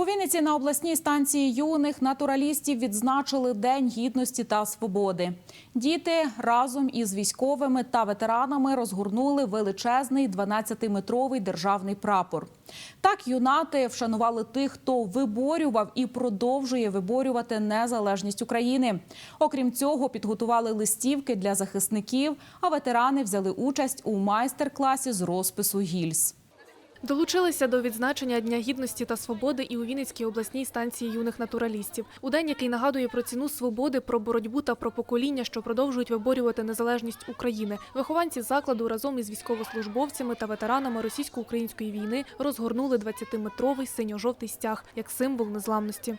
У Вінниці на обласній станції юних натуралістів відзначили День гідності та свободи. Діти разом із військовими та ветеранами розгорнули величезний 12-метровий державний прапор. Так юнати вшанували тих, хто виборював і продовжує виборювати незалежність України. Окрім цього, підготували листівки для захисників, а ветерани взяли участь у майстер-класі з розпису гільз. Долучилися до відзначення Дня гідності та свободи і у Вінницькій обласній станції юних натуралістів. У день, який нагадує про ціну свободи, про боротьбу та про покоління, що продовжують виборювати незалежність України. Вихованці закладу разом із військовослужбовцями та ветеранами російсько-української війни розгорнули 20-метровий синьо-жовтий стяг як символ незламності.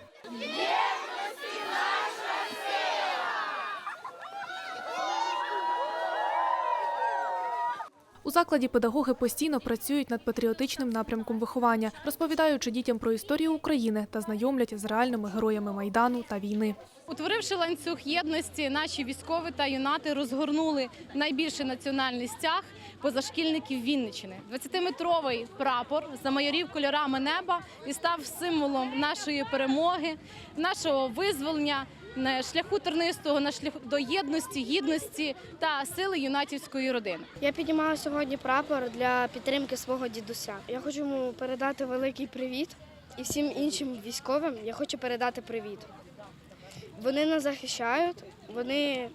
У закладі педагоги постійно працюють над патріотичним напрямком виховання, розповідаючи дітям про історію України та знайомлять з реальними героями майдану та війни. Утворивши ланцюг єдності, наші військові та юнати розгорнули найбільший національний стяг позашкільників Вінничини. 20-метровий прапор замайорів кольорами неба і став символом нашої перемоги, нашого визволення. На шляху тернистого на шляху до єдності, гідності та сили юнатівської родини. Я піднімаю сьогодні прапор для підтримки свого дідуся. Я хочу йому передати великий привіт і всім іншим військовим я хочу передати привіт. Вони нас захищають, вони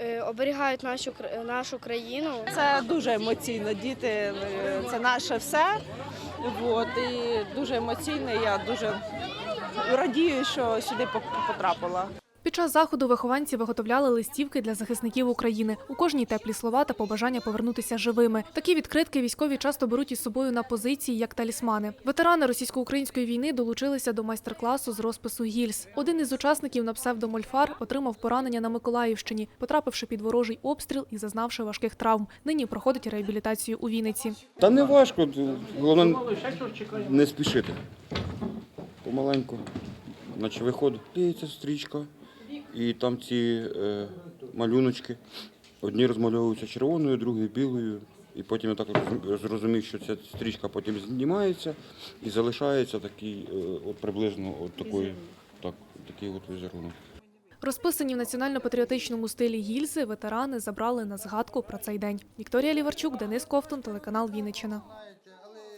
е, оберігають нашу, кр- нашу країну. Це дуже емоційно. Діти е, це наше все. От, і дуже емоційно. Я дуже радію, що сюди потрапила. Під час заходу вихованці виготовляли листівки для захисників України. У кожній теплі слова та побажання повернутися живими. Такі відкритки військові часто беруть із собою на позиції як талісмани. Ветерани російсько-української війни долучилися до майстер-класу з розпису гільз. Один із учасників на псевдомольфар отримав поранення на Миколаївщині, потрапивши під ворожий обстріл і зазнавши важких травм. Нині проходить реабілітацію у Вінниці. Та не важко, головне не спішити. Помаленьку. Наче виходить, клеїться стрічка, і там ці е, малюночки. Одні розмальовуються червоною, другі білою. І потім я так зрозумів, що ця стрічка потім знімається і залишається такий, е, от приблизно от такий, так, такий от візерунок. Розписані в національно-патріотичному стилі гільзи ветерани забрали на згадку про цей день. Вікторія Ліварчук, Денис Ковтун, телеканал Вінниччина.